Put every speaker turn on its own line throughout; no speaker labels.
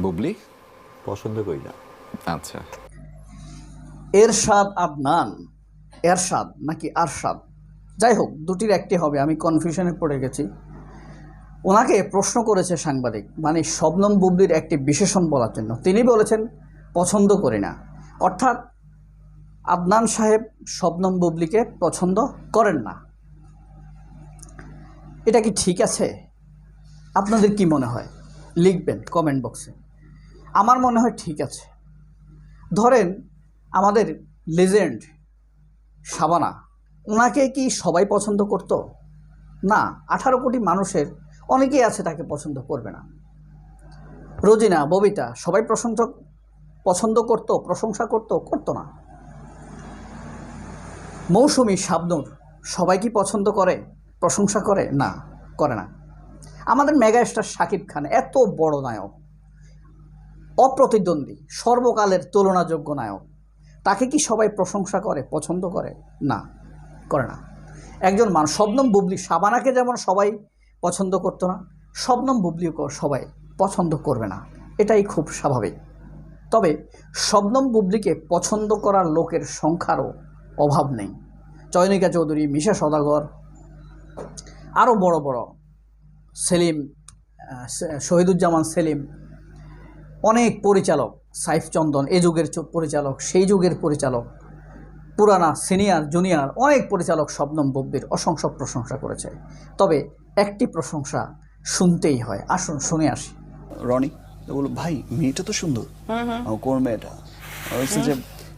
বুবলি?
পছন্দ করি না।
আচ্ছা।
এরশাদ আদনান এরশাদ নাকি আরশাদ? যাই হোক দুটির একটি হবে আমি কনফিউশনে পড়ে গেছি। ওনাকে প্রশ্ন করেছে সাংবাদিক মানে শবনম বুবলির একটি বিশেষণ বলার জন্য। তিনি বলেছেন পছন্দ করি না। অর্থাৎ আদনান সাহেব শবনম বুবলিকে পছন্দ করেন না। এটা কি ঠিক আছে? আপনাদের কি মনে হয়? লিখবেন কমেন্ট বক্সে। আমার মনে হয় ঠিক আছে। ধরেন আমাদের লেজেন্ড সাবানা ওনাকে কি সবাই পছন্দ করত? না, আঠারো কোটি মানুষের অনেকেই আছে তাকে পছন্দ করবে না। রোজিনা, ববিতা সবাই প্রশংসা, পছন্দ করত, প্রশংসা করত, করতো না। মৌসুমি শাবনুর সবাই কি পছন্দ করে, প্রশংসা করে? না করে না। আমাদের মেগা স্টার শাকিব খান, এত বড় নায়ক। অপ্রতিদ্বন্দ্বী, সর্বকালের তুলনাযোগ্য নায়ক। তাকে কি সবাই প্রশংসা করে, পছন্দ করে? না করে না। একজন মানুষ শবনম বুবলি সাবানাকে যেমন সবাই পছন্দ করতো না, শবনম বুবলিকেও সবাই পছন্দ করবে না। এটাই খুব স্বাভাবিক। তবে শবনম বুবলিকে পছন্দ করার লোকের সংখ্যারও অভাব নেই। চয়নিকা চৌধুরী, মিশা সদাগর, আরও বড় বড় সেলিম শহীদুজ্জামান সেলিম অনেক পরিচালক সাইফ চন্দন এ যুগের চ- পরিচালক সেই যুগের পরিচালক পুরানা সিনিয়র জুনিয়র অনেক পরিচালক শবনম বব্বির অসংখ্য প্রশংসা করেছে। তবে একটি প্রশংসা শুনতেই হয়। আসুন শুনে আসি।
রনি তো বলল ভাই মেয়েটা তো সুন্দর। আমার কোন মেয়েটা? যে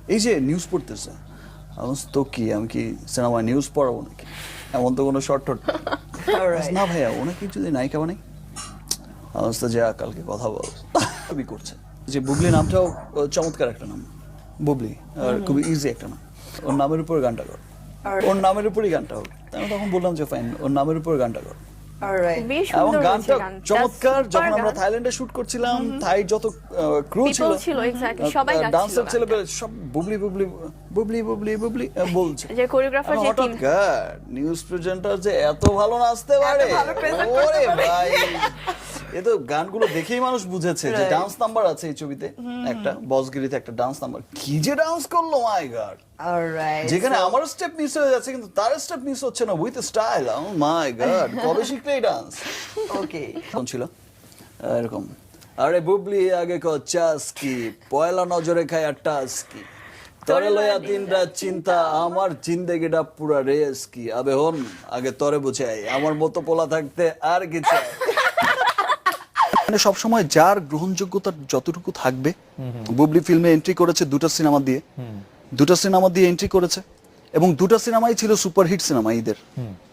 এই যে নিউজ পড়তেছে আমি তো কি আমি কি সিনেমা নিউজ পড়াবো নাকি? এমন তো কোনো শর্ট টট না ভাইয়া ওনাকে যদি নায়িকা বানাই? আমি বলছি, যা কালকে কথা বল। খুবই করছে। যে বুবলি নামটাও চমৎকার একটা নাম। বুবলি আর খুবই ইজি একটা নাম। ওর নামের উপর গানটা কর। ওর নামের উপরই গানটা হোক। আমি তখন বললাম যে ফাইন ওর নামের উপর গানটা কর।
অলরাইট
এবং গানটা চমৎকার। যখন আমরা থাইল্যান্ডে শুট করছিলাম থাই যত ক্রু
People
ছিল
ছিল, exactly, সবাই গাচ্ছিল
ডান্সার ছেলে
গানটা।
সব বুবলি বুবলি বুবলি বুবলি বুবলি বলছে।
যে
এবং
যে
গান নিউজ প্রেজেন্টার যে এত ভালো নাচতে পারে? ওরে ভাই। এ তো গানগুলো দেখেই মানুষ বুঝেছে যে ডান্স নাম্বার আছে এই ছবিতে। একটা বসগিরিতে একটা ডান্স নাম্বার কি যে ডান্স করল মাই গড যেখানে আমার স্টেপ মিস হয়ে যাচ্ছে কিন্তু তার স্টেপ মিস হচ্ছে না উইথ স্টাইল মাই গড কবে শিখলে এই ডান্স
ওকে
কোন ছিল? এরকম। আরে বুবলি আগে ক চাস কি? পয়লা নজরে খায় আর টাস কি? তরে লয়া দিন রাত চিন্তা আমার জিন্দেগিটা পুরা রেস কি? আবে হন আগে তরে বুঝাই। আমার মতো পোলা থাকতে আর কি চাই? মানে সবসময় যার গ্রহণযোগ্যতা যতটুকু থাকবে বুবলি ফিল্মে এন্ট্রি করেছে দুটো সিনেমা দিয়ে। দুটো সিনেমা দিয়ে এন্ট্রি করেছে। এবং দুটো সিনেমাই ছিল সুপারহিট সিনেমা ঈদের।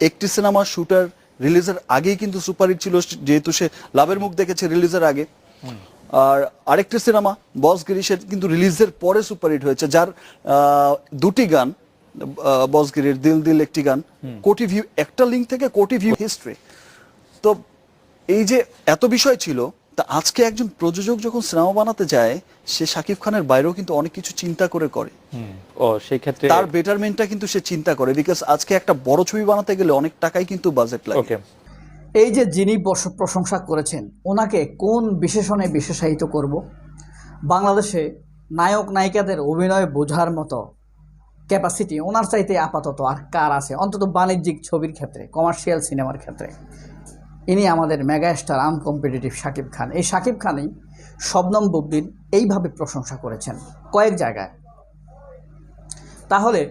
একটি সিনেমা শুটার রিলিজের আগেই কিন্তু সুপারহিট ছিল যেহেতু সে লাভের মুখ দেখেছে রিলিজের আগে। আর আরেকটি সিনেমা বস গিরিশের কিন্তু রিলিজের পরে সুপারহিট হয়েছে যার দুটি গান বস গিরির দিল দিল একটি গান কোটি ভিউ একটা লিঙ্ক থেকে কোটি ভিউ হিস্ট্রি তো এই যে এত বিষয় ছিল তা আজকে একজন প্রযোজক যখন সিনেমা বানাতে যায় সে শাকিব খানের বাইরেও কিন্তু অনেক কিছু চিন্তা করে করে।
ও সেই ক্ষেত্রে
তার বেটারমেন্টটা কিন্তু সে চিন্তা করে বিকজ আজকে একটা বড় ছবি বানাতে গেলে অনেক টাকাই কিন্তু বাজেট লাগে।
এই যে যিনি প্রশংসা করেছেন, ওনাকে কোন বিশেষণে বিশেষায়িত করব? বাংলাদেশে নায়ক, নায়িকাদের অভিনয় বোঝার মতো ক্যাপাসিটি ওনার চাইতে আপাতত আর কার আছে? অন্তত বাণিজ্যিক ছবির ক্ষেত্রে কমার্শিয়াল সিনেমার ক্ষেত্রে। ইনি আমাদের mega star uncompetitive Shakib Khan. এই শাকিব খানই শবনম বুবলির এইভাবে প্রশংসা করেছেন, কয়েক জায়গায়। তাহলে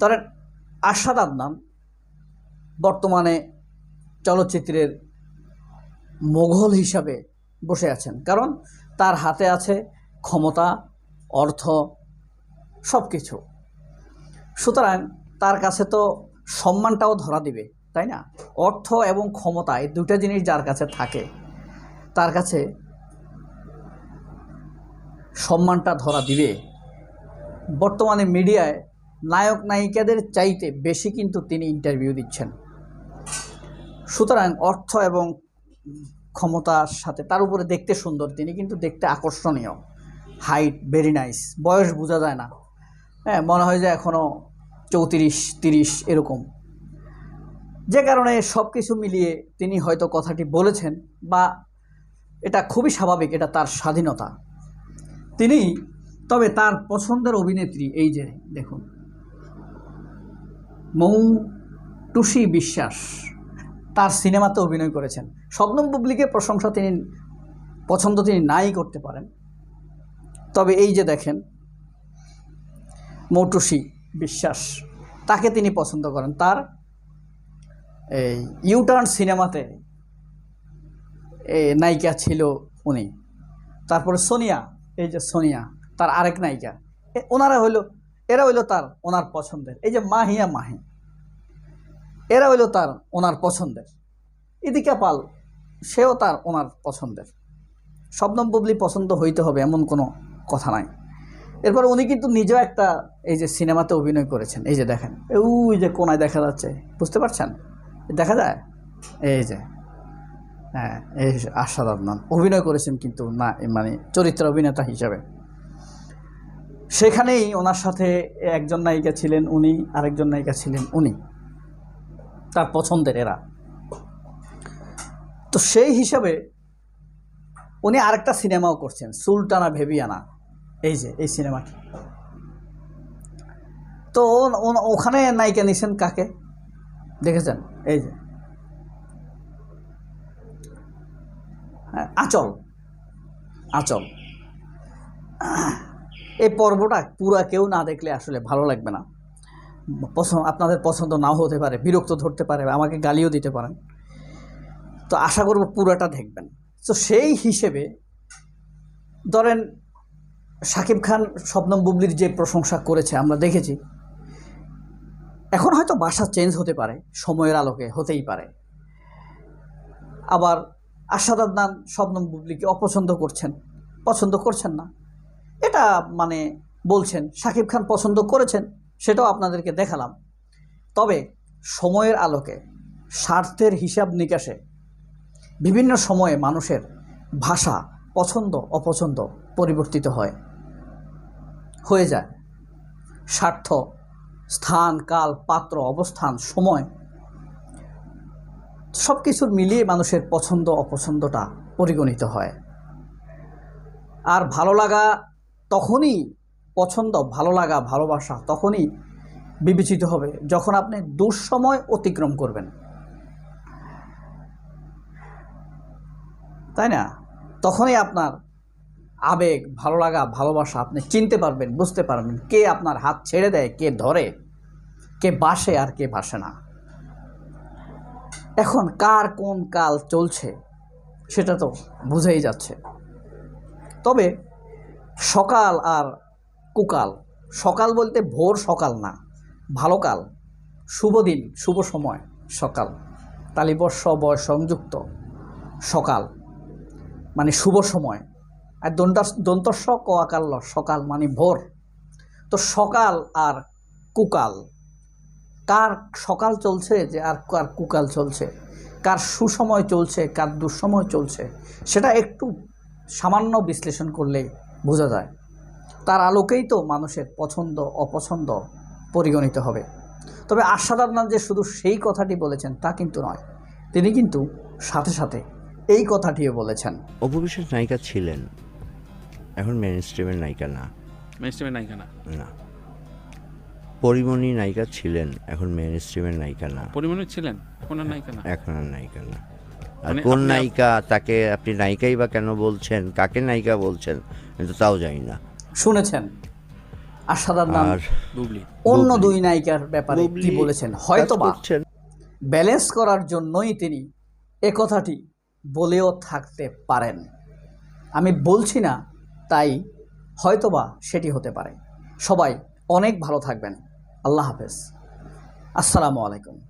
ধরেন আশাদ আদনান বর্তমানে চলচ্চিত্রের মোঘল হিসাবে বসে আছেন। কারণ তার হাতে আছে ক্ষমতা, অর্থ সব কিছু সুতরাং তার কাছে তো সম্মানটাও ধরা দিবে, তাই না? অর্থ এবং ক্ষমতা এই দুটা জিনিস যার কাছে থাকে, তার কাছে সম্মানটা ধরা দিবে। বর্তমানে মিডিয়ায় নায়ক নায়িকাদের চাইতে বেশি কিন্তু তিনি ইন্টারভিউ দিচ্ছেন। সুতরাং অর্থ এবং ক্ষমতার সাথে তার উপরে দেখতে সুন্দর, তিনি কিন্তু দেখতে আকর্ষণীয়। হাইট ভেরি নাইস বয়স বোঝা যায় না। হ্যাঁ মনে হয় যে এখনও চৌত্রিশ, তিরিশ এরকম। যে কারণে সব কিছু মিলিয়ে তিনি হয়তো কথাটি বলেছেন বা এটা খুবই স্বাভাবিক, এটা তার স্বাধীনতা। তিনি, তবে তার পছন্দের অভিনেত্রী এই যে, দেখুন। মৌ টুসি বিশ্বাস। তার সিনেমাতে অভিনয় করেছেন। শবনম বুবলিকে প্রশংসা তিনি, পছন্দ তিনি নাই করতে পারেন। তবে এই যে দেখেন, মৌটুসি বিশ্বাস, তাকে তিনি পছন্দ করেন। তার এই ইউটার্ন সিনেমাতে নায়িকা ছিল উনি। তারপরে সোনিয়া, এই যে সোনিয়া, তার আরেক নায়িকা। ওনারা হইল, এরা হইল তার, ওনার পছন্দের। এই যে মাহিয়া মাহি এরা হইল তার ওনার পছন্দের। ইদিকা পাল, সেও তার ওনার পছন্দের। শবনম বুবলি পছন্দ হইতে হবে এমন কোনো কথা নাই। এরপর উনি কিন্তু নিজেও একটা এই যে সিনেমাতে অভিনয় করেছেন। এই যে দেখেন, ওই যে কোনায় দেখা যাচ্ছে, বুঝতে পারছেন? দেখা যায়? এই যে হ্যাঁ এই আশাদ অভিনয় করেছেন কিন্তু না মানে চরিত্র অভিনেতা হিসাবে। সেখানেই ওনার সাথে একজন নায়িকা ছিলেন উনি, আরেকজন নায়িকা ছিলেন উনি। তার পছন্দের এরা। তো সেই হিসাবে উনি আরেকটা সিনেমাও করছেন সুলটানা ভেবিয়ানা। এই যে এই সিনেমাটি। তো ওখানে নায়িকা নিছেন কাকে? দেখেছেন? এই যে। হ্যাঁ, আঁচল। আঁচল। এই পর্বটা পুরা কেউ না দেখলে আসলে ভালো লাগবে না। পছন্দ, আপনাদের পছন্দ নাও হতে পারে, বিরক্ত ধরতে পারে আমাকে গালিও দিতে পারেন। তো আশা করব পুরাটা দেখবেন। তো সেই হিসেবে ধরেন শাকিব খান, শবনম বুবলির যে প্রশংসা করেছে আমরা দেখেছি, এখন হয়তো বাসা চেঞ্জ হতে পারে, সময়ের আলোকে হতেই পারে। আবার আশাদ আদনান, শবনম বুবলিকে অপছন্দ করছেন, পছন্দ করছেন না। এটা মানে বলছেন, শাকিব খান পছন্দ করেছেন সেটাও আপনাদেরকে দেখালাম। তবে সময়ের আলোকে, স্বার্থের হিসাব নিকাশে বিভিন্ন সময়ে মানুষের ভাষা পছন্দ, অপছন্দ পরিবর্তিত হয়। হয়ে যায়। স্বার্থ, স্থান, কাল, পাত্র, অবস্থান, সময় সব কিছুর মিলিয়ে মানুষের পছন্দ, অপছন্দটা পরিগণিত হয়। আর ভালো লাগা তখনই পছন্দ, ভালো লাগা, ভালোবাসা তখনই বিবেচিত হবে, যখন আপনি দুঃসময় অতিক্রম করবেন। তাই না? তখনই আপনার আবেগ, ভালো লাগা, ভালোবাসা আপনি চিনতে পারবেন, বুঝতে পারবেন কে আপনার হাত ছেড়ে দেয়, কে ধরে, কে বাসে আর কে বাসে না। এখন কার কোন কাল চলছে সেটা তো বুঝেই যাচ্ছে। তবে সকাল আর কুকাল সকাল বলতে ভোর সকাল না, ভালো কাল। শুভ দিন, শুভ সময়, সকাল। তালিবর্ষ বয় সংযুক্ত, সকাল। মানে শুভ সময়। আর দন্তাস দন্তস্ব ক সকাল মানে ভোর। তো সকাল আর কুকাল। কার সকাল চলছে যে আর কার কুকাল চলছে? কার সুসময় চলছে, কার দুঃসময় চলছে? সেটা একটু সামান্য বিশ্লেষণ করলেই বোঝা যায়। তার আলোকেই তো মানুষের পছন্দ অপছন্দ পরিগণিত হবে। তবে আশাদ আদনান যে শুধু সেই কথাটি বলেছেন তা কিন্তু নয়। তিনি কিন্তু সাথে সাথে এই কথাটিও বলেছেন।
অপবিশ্বাস নায়িকা ছিলেন। এখন মেন স্ট্রিমের নায়িকা না।
মেনস্ট্রিমের নায়িকা না।
না। পরিমণি নায়িকা ছিলেন এখন মেন স্ট্রিমের নায়িকা না।
পরিমণি ছিলেন এখন আর নায়িকা না।
এখন আর নায়িকা না। আর
মানে
কোন নায়িকা তাকে আপনি নায়িকাই বা কেন বলছেন কাকে নায়িকা বলছেন কিন্তু তাও জানি না।
শুনেছেন? আশাদ আদনান
আর
বুবলি।
অন্য দুই নায়িকার ব্যাপারে কি বলেছেন? হয়তো বা ব্যালেন্স করার জন্যই তিনি এ কথাটি বলেও থাকতে পারেন। আমি বলছি না তাই হয়তোবা সেটি হতে পারে। সবাই অনেক ভালো থাকবেন। আল্লাহ হাফেজ। আসসালামু আলাইকুম।